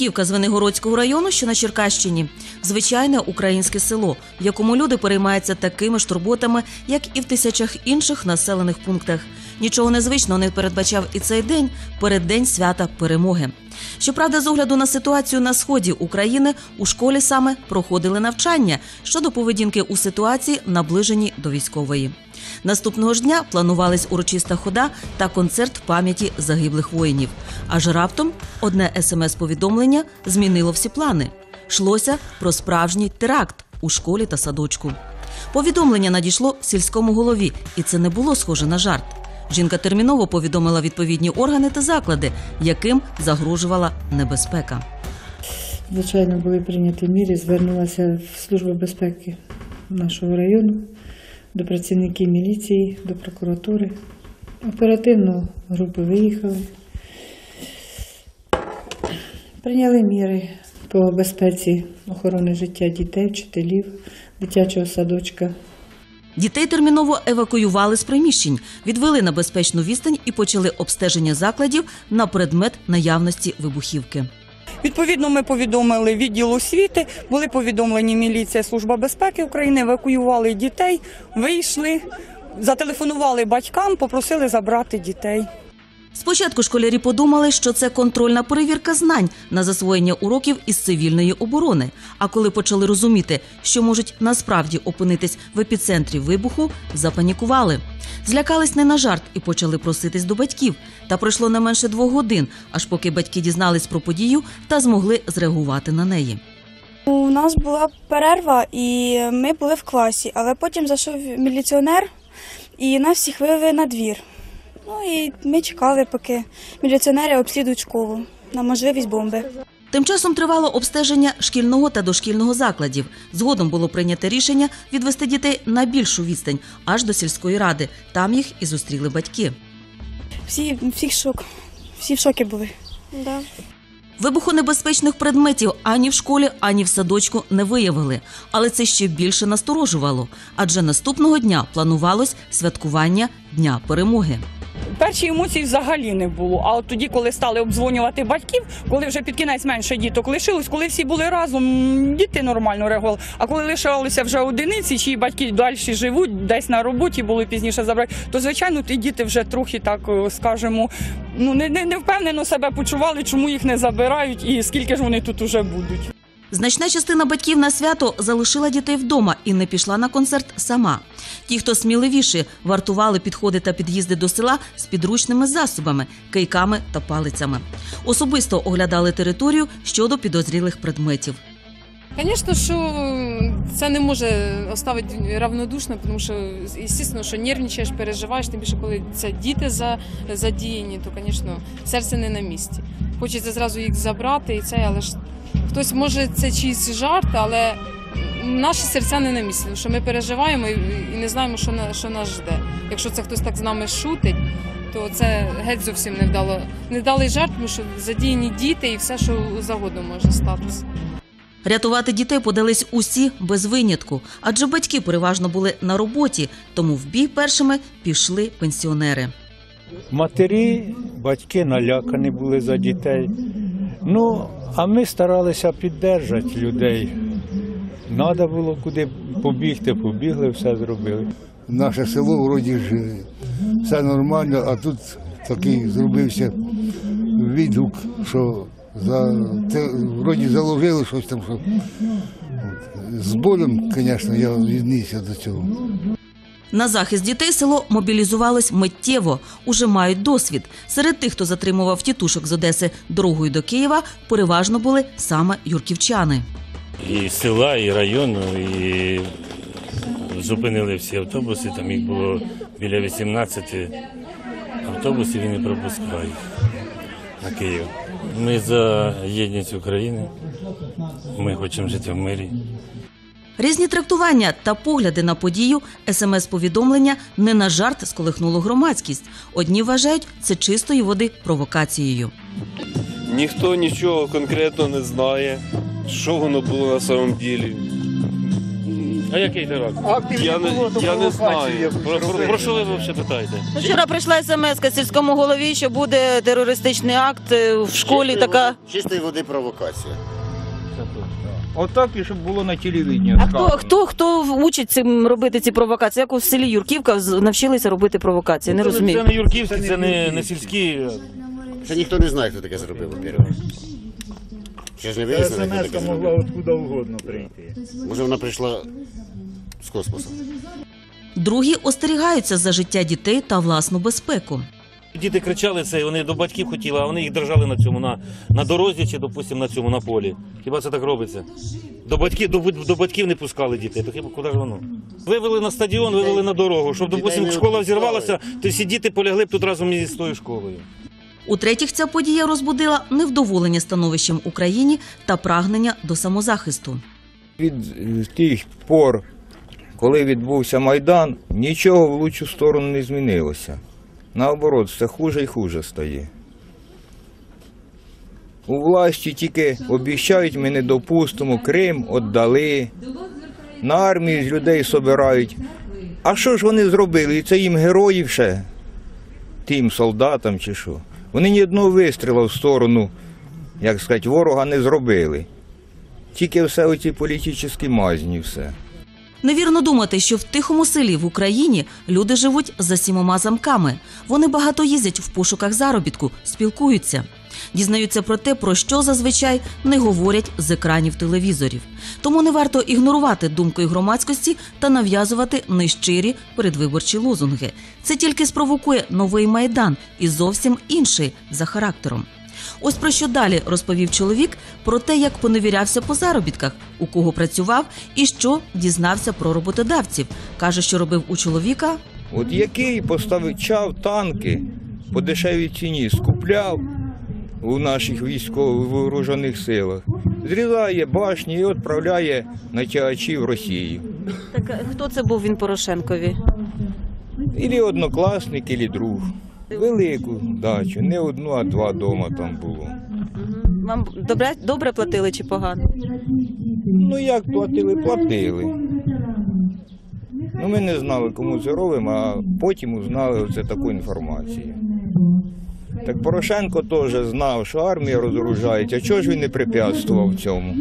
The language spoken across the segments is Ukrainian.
Юрківка з Венегородського району, що на Черкащині. Звичайне українське село, в якому люди переймаються такими ж турботами, як і в тисячах інших населених пунктах. Нічого незвичного не передбачав і цей день переддень свята перемоги. Щоправда, з огляду на ситуацію на сході України у школі саме проходили навчання щодо поведінки у ситуації, наближеній до військової. Наступного ж дня планувались урочиста хода та концерт пам'яті загиблих воїнів. Аж раптом одне смс-повідомлення змінило всі плани. Йшлося про справжній теракт у школі та садочку. Повідомлення надійшло сільському голові, і це не було схоже на жарт. Жінка терміново повідомила відповідні органи та заклади, яким загрожувала небезпека. Звичайно, були прийняті міри, звернулася в Службу безпеки нашого району, до працівників міліції, до прокуратури. Оперативно групи виїхали. Прийняли міри по безпеці охорони життя дітей, вчителів, дитячого садочка. Дітей терміново евакуювали з приміщень, відвели на безпечну відстань і почали обстеження закладів на предмет наявності вибухівки. Відповідно, ми повідомили відділ освіти, були повідомлені міліція, служба безпеки України, евакуювали дітей, вийшли, зателефонували батькам, попросили забрати дітей. Спочатку школярі подумали, що це контрольна перевірка знань на засвоєння уроків із цивільної оборони. А коли почали розуміти, що можуть насправді опинитись в епіцентрі вибуху, запанікували. Злякались не на жарт і почали проситись до батьків. Та пройшло не менше двох годин, аж поки батьки дізнались про подію та змогли зреагувати на неї. У нас була перерва, і ми були в класі, але потім зайшов міліціонер і нас всіх вивели на двір. Ну і ми чекали, поки міліціонери обслідують школу на можливість бомби. Тим часом тривало обстеження шкільного та дошкільного закладів. Згодом було прийнято рішення відвести дітей на більшу відстань аж до сільської ради. Там їх і зустріли батьки. Всі, всіх шок, всі в шокі були. Да. Вибухонебезпечних предметів ані в школі, ані в садочку не виявили. Але це ще більше насторожувало, адже наступного дня планувалось святкування Дня перемоги. Перші емоції взагалі не було. А от тоді, коли стали обдзвонювати батьків, коли вже під кінець менше діток лишилось, коли всі були разом, діти нормально реагували. А коли лишалися вже одиниці, чиї батьки далі живуть, десь на роботі були пізніше забрати, то звичайно ті діти вже трохи так е, скажемо, ну не, не, не впевнено себе почували, чому їх не забирають і скільки ж вони тут уже будуть. Значна частина батьків на свято залишила дітей вдома і не пішла на концерт сама. Ті, хто сміливіші, вартували підходи та під'їзди до села з підручними засобами, кийками та палицями. Особисто оглядали територію щодо підозрілих предметів. Звісно, що це не може оставити равнодушно, тому що, звісно, що нервничаєш, переживаєш, тим більше, коли це діти за, задіяні, то, звісно, серце не на місці. Хочеться зразу їх забрати, і це, але ж хтось може це чийсь жарт, але наші серця не на місці, що ми переживаємо і, не знаємо, що, на, що нас жде. Якщо це хтось так з нами шутить, то це геть зовсім невдало. Невдалий жарт, тому що задіяні діти і все, що завгодно може статися. Рятувати дітей подались усі без винятку, адже батьки переважно були на роботі, тому в бій першими пішли пенсіонери. Матері, батьки налякані були за дітей. Ну, а ми старалися піддержати людей. Треба було куди побігти, побігли, все зробили. Наше село вроді ж все нормально, а тут такий зробився відгук, що за це вроді заложили щось там. Що. З болем, звісно, я віднісся до цього. На захист дітей село мобілізувалось миттєво. Уже мають досвід. Серед тих, хто затримував тітушок з Одеси дорогою до Києва, переважно були саме юрківчани. і села, і району, і зупинили всі автобуси. Там їх було біля 18 автобусів і не пропускають на Київ. Ми за єдність України. Ми хочемо жити в мирі. Різні трактування та погляди на подію смс-повідомлення не на жарт сколихнуло громадськість. Одні вважають це чистої води провокацією. Ніхто нічого конкретно не знає, що воно було на самом ділі. А який теракт? Я не, я не знаю. Про, про, про що ви взагалі питаєте? Вчора прийшла смс сільському голові, що буде терористичний акт е, в школі. Така Чистої води провокація. Отак і щоб було на телевіденні. а хто хто хто учить цим робити ці провокації? Як у селі Юрківка з- навчилися робити провокації? Не Це не юрківські, це не, не сільські. Ще ніхто не знає, хто таке зробив, во-первых. Ще ж не вияснили, хто таке зробив. откуда угодно прийти. Може вона прийшла з космосу. Другі остерігаються за життя дітей та власну безпеку. Діти кричали це, вони до батьків хотіли, а вони їх держали на цьому, на, на дорозі чи, допустимо, на цьому на полі. Хіба це так робиться? До батьків, до, до батьків не пускали дітей, то хіба куди ж воно? Вивели на стадіон, вивели на дорогу, щоб, допустимо, школа взірвалася, то всі діти полягли б тут разом із тою школою. У-третіх, ця подія розбудила невдоволення становищем Україні та прагнення до самозахисту. Від е, тих пор, коли відбувся Майдан, нічого в лучшу сторону не змінилося. Наоборот, все хуже і хуже стає. У власті тільки обіцяють, ми не допустимо, Крим віддали, на армію з людей собирають. А що ж вони зробили? І це їм героїв ще, тим солдатам чи що. Вони ні одного вистріла в сторону, як сказати, ворога не зробили. Тільки все оці політичні мазні, все. Невірно думати, що в тихому селі в Україні люди живуть за сімома замками. Вони багато їздять в пошуках заробітку, спілкуються. Дізнаються про те, про що зазвичай не говорять з екранів телевізорів. Тому не варто ігнорувати думкою громадськості та нав'язувати нещирі передвиборчі лозунги. Це тільки спровокує новий майдан і зовсім інший за характером. Ось про що далі розповів чоловік про те, як поневірявся по заробітках, у кого працював і що дізнався про роботодавців. каже, що робив у чоловіка. От який поставичав танки по дешевій ціні, скупляв у наших військових вооружених силах, зрізає башні і відправляє на тягачі в Росію. Так хто це був він Порошенкові? Ілі однокласник, ілі друг. Велику дачу, не одну, а два дома там було. Вам добре, добре платили чи погано? Ну як платили, платили. Ну ми не знали, кому це робимо, а потім узнали оце таку інформацію. Так Порошенко теж знав, що армія розоружається. Чого ж він не препятствував цьому?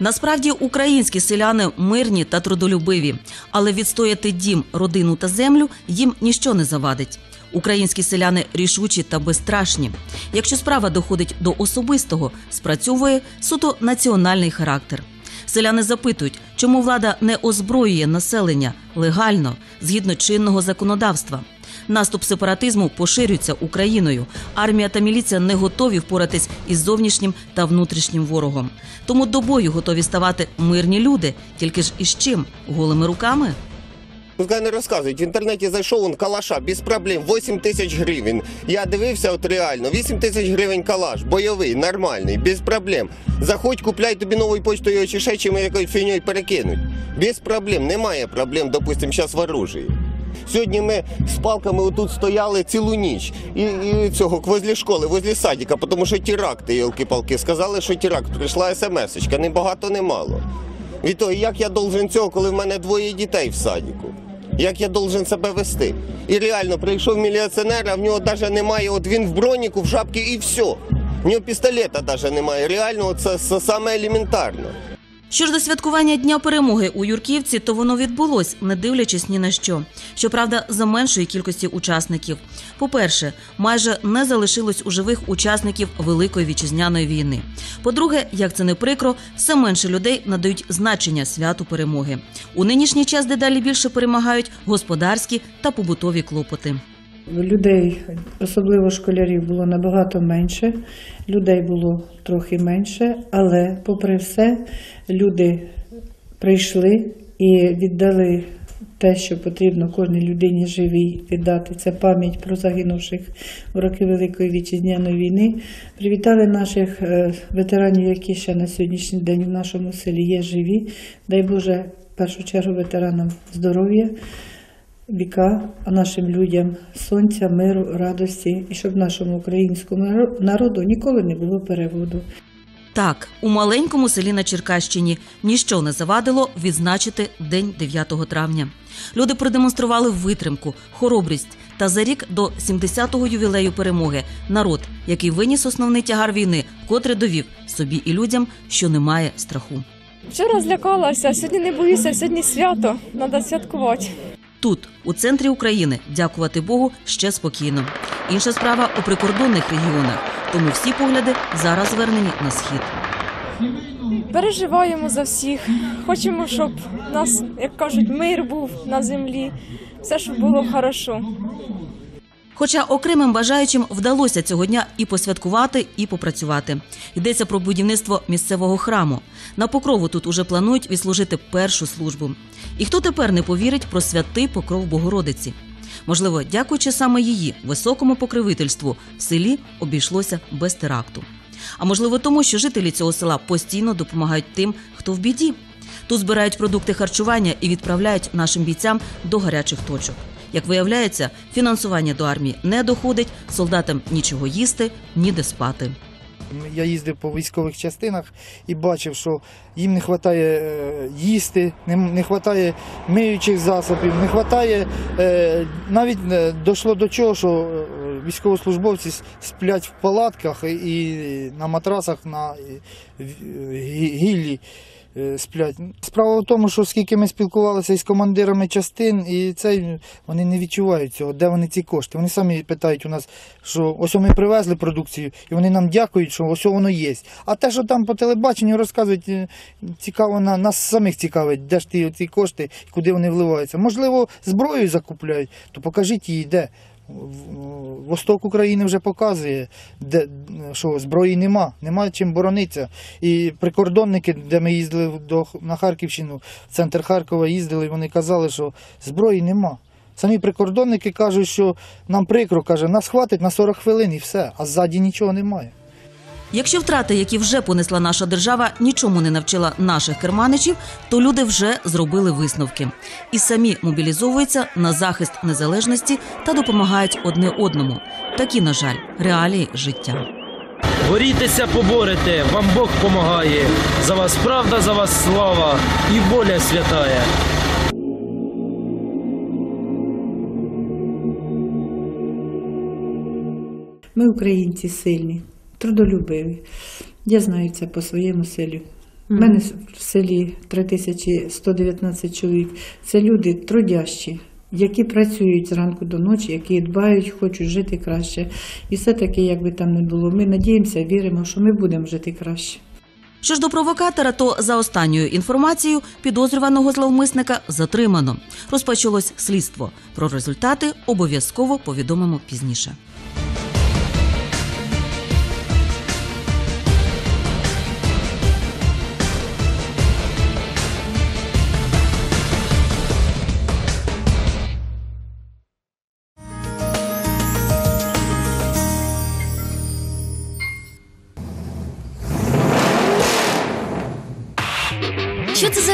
Насправді українські селяни мирні та трудолюбиві, але відстояти дім, родину та землю їм ніщо не завадить. Українські селяни рішучі та безстрашні. Якщо справа доходить до особистого, спрацьовує суто національний характер. Селяни запитують, чому влада не озброює населення легально згідно чинного законодавства. Наступ сепаратизму поширюється Україною. Армія та міліція не готові впоратись із зовнішнім та внутрішнім ворогом. Тому до бою готові ставати мирні люди, тільки ж із чим? Голими руками? Пускай не розказують. В інтернеті зайшов он калаша без проблем, 8 тисяч гривень. Я дивився, от реально, 8 тисяч гривень калаш, бойовий, нормальний, без проблем. Заходь, купляй тобі новою почтою чи ще чим якоюсь фігньою перекинуть. Без проблем, немає проблем, допустим, зараз в оружії. Сьогодні ми з палками отут стояли цілу ніч. І, і цього возле школи, возле садика, тому що теракти, йолки-палки, сказали, що теракт. Прийшла смс-очка, не багато, не мало. І то, як я должен цього, коли в мене двоє дітей в садіку? Як я должен себе вести? І реально прийшов міліціонер, а в нього навіть немає, от він в броніку, в шапці і все. В нього пістолета навіть немає. Реально, це, саме елементарно. Що ж до святкування Дня перемоги у Юрківці, то воно відбулось, не дивлячись ні на що. Щоправда, за меншої кількості учасників. По-перше, майже не залишилось у живих учасників Великої вітчизняної війни. По-друге, як це не прикро, все менше людей надають значення святу перемоги. У нинішній час дедалі більше перемагають господарські та побутові клопоти. Людей, особливо школярів, було набагато менше, людей було трохи менше, але, попри все, люди прийшли і віддали те, що потрібно кожній людині живій віддати. Це пам'ять про загинувших у роки Великої вітчизняної війни. Привітали наших е, ветеранів, які ще на сьогоднішній день в нашому селі є живі. Дай Боже, в першу чергу ветеранам здоров'я віка, а нашим людям сонця, миру, радості, і щоб нашому українському народу ніколи не було переводу. Так, у маленькому селі на Черкащині ніщо не завадило відзначити день 9 травня. Люди продемонстрували витримку, хоробрість та за рік до 70-го ювілею перемоги народ, який виніс основний тягар війни, вкотре довів собі і людям, що немає страху. Вчора злякалася, сьогодні не боюся, сьогодні свято, треба святкувати. Тут, у центрі України, дякувати Богу, ще спокійно. Інша справа у прикордонних регіонах, тому всі погляди зараз звернені на схід. Переживаємо за всіх. Хочемо, щоб нас, як кажуть, мир був на землі. Все, щоб було хорошо. Хоча окремим бажаючим вдалося цього дня і посвяткувати, і попрацювати. Йдеться про будівництво місцевого храму. На покрову тут уже планують відслужити першу службу. І хто тепер не повірить про святий покров Богородиці? Можливо, дякуючи саме її високому покровительству, в селі обійшлося без теракту. А можливо, тому, що жителі цього села постійно допомагають тим, хто в біді. Тут збирають продукти харчування і відправляють нашим бійцям до гарячих точок. Як виявляється, фінансування до армії не доходить, солдатам нічого їсти, ніде спати. Я їздив по військових частинах і бачив, що їм не вистачає їсти, не, вистачає миючих засобів, не вистачає. Е, навіть е, дійшло до чого, що е, військовослужбовці сплять в палатках і, на матрасах на е, гіллі. Е, Сплять. Справа в тому, що скільки ми спілкувалися із командирами частин, і це вони не відчувають цього, де вони ці кошти. Вони самі питають у нас, що ось ми привезли продукцію, і вони нам дякують, що ось воно є. А те, що там по телебаченню розказують, е, цікаво на нас самих цікавить, де ж ті ці кошти куди вони вливаються. Можливо, зброю закупляють, то покажіть її де. Восток України вже показує, де, що зброї нема, нема чим боронитися. І прикордонники, де ми їздили до, на Харківщину, в центр Харкова їздили, вони казали, що зброї нема. Самі прикордонники кажуть, що нам прикро, каже, нас хватить на 40 хвилин і все, а ззаді нічого немає. Якщо втрати, які вже понесла наша держава, нічому не навчила наших керманичів, то люди вже зробили висновки і самі мобілізовуються на захист незалежності та допомагають одне одному. Такі, на жаль, реалії життя. Борітеся, поборете, вам Бог помагає. За вас правда, за вас слава і воля святая. Ми, українці, сильні, трудолюбиві. Я знаю це по своєму селі. У мене в селі 3119 чоловік. Це люди трудящі, які працюють зранку до ночі, які дбають, хочуть жити краще. І все-таки, як би там не було, ми надіємося, віримо, що ми будемо жити краще. Що ж до провокатора, то за останньою інформацією підозрюваного зловмисника затримано. Розпочалось слідство. Про результати обов'язково повідомимо пізніше.